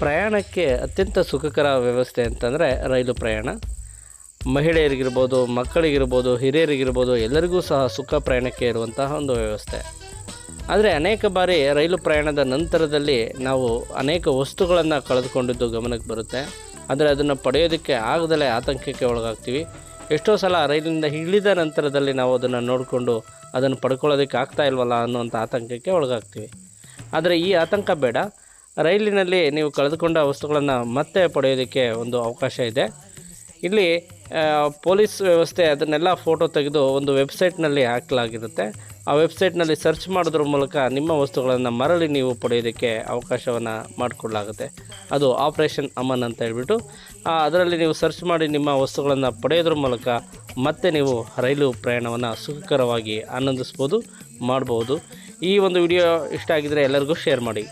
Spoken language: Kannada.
ಪ್ರಯಾಣಕ್ಕೆ ಅತ್ಯಂತ ಸುಖಕರ ವ್ಯವಸ್ಥೆ ಅಂತಂದರೆ ರೈಲು ಪ್ರಯಾಣ. ಮಹಿಳೆಯರಿಗಿರ್ಬೋದು, ಮಕ್ಕಳಿಗಿರ್ಬೋದು, ಹಿರಿಯರಿಗಿರ್ಬೋದು ಎಲ್ಲರಿಗೂ ಸಹ ಸುಖ ಪ್ರಯಾಣಕ್ಕೆ ಇರುವಂತಹ ಒಂದು ವ್ಯವಸ್ಥೆ. ಆದರೆ ಅನೇಕ ಬಾರಿ ರೈಲು ಪ್ರಯಾಣದ ನಂತರದಲ್ಲಿ ನಾವು ಅನೇಕ ವಸ್ತುಗಳನ್ನು ಕಳೆದುಕೊಂಡಿದ್ದು ಗಮನಕ್ಕೆ ಬರುತ್ತೆ. ಆದರೆ ಅದನ್ನು ಪಡೆಯೋದಕ್ಕೆ ಆಗದಲೇ ಆತಂಕಕ್ಕೆ ಒಳಗಾಗ್ತೀವಿ. ಎಷ್ಟೋ ಸಲ ರೈಲಿನಿಂದ ಇಳಿದ ನಂತರದಲ್ಲಿ ನಾವು ಅದನ್ನು ನೋಡಿಕೊಂಡು ಅದನ್ನು ಪಡ್ಕೊಳ್ಳೋದಕ್ಕೆ ಆಗ್ತಾ ಇಲ್ವಲ್ಲ ಅನ್ನುವಂಥ ಆತಂಕಕ್ಕೆ ಒಳಗಾಗ್ತೀವಿ. ಆದರೆ ಈ ಆತಂಕ ಬೇಡ. ರೈಲಿನಲ್ಲಿ ನೀವು ಕಳೆದುಕೊಂಡ ವಸ್ತುಗಳನ್ನು ಮತ್ತೆ ಪಡೆಯೋದಕ್ಕೆ ಒಂದು ಅವಕಾಶ ಇದೆ. ಇಲ್ಲಿ ಪೊಲೀಸ್ ವ್ಯವಸ್ಥೆ ಅದನ್ನೆಲ್ಲ ಫೋಟೋ ತೆಗೆದು ಒಂದು ವೆಬ್ಸೈಟ್ನಲ್ಲಿ ಹಾಕಲಾಗಿರುತ್ತೆ. ಆ ವೆಬ್ಸೈಟ್ನಲ್ಲಿ ಸರ್ಚ್ ಮಾಡೋದ್ರ ಮೂಲಕ ನಿಮ್ಮ ವಸ್ತುಗಳನ್ನು ಮರಳಿ ನೀವು ಪಡೆಯೋದಕ್ಕೆ ಅವಕಾಶವನ್ನು ಮಾಡಿಕೊಡಲಾಗುತ್ತೆ. ಅದು ಆಪ್ರೇಷನ್ ಅಮನ್ ಅಂತ ಹೇಳ್ಬಿಟ್ಟು ಅದರಲ್ಲಿ ನೀವು ಸರ್ಚ್ ಮಾಡಿ ನಿಮ್ಮ ವಸ್ತುಗಳನ್ನು ಪಡೆಯೋದ್ರ ಮೂಲಕ ಮತ್ತೆ ನೀವು ರೈಲು ಪ್ರಯಾಣವನ್ನು ಸುಖಕರವಾಗಿ ಆನಂದಿಸ್ಬೋದು, ಮಾಡ್ಬೋದು. ಈ ಒಂದು ವಿಡಿಯೋ ಇಷ್ಟ ಆಗಿದರೆ ಎಲ್ಲರಿಗೂ ಶೇರ್ ಮಾಡಿ.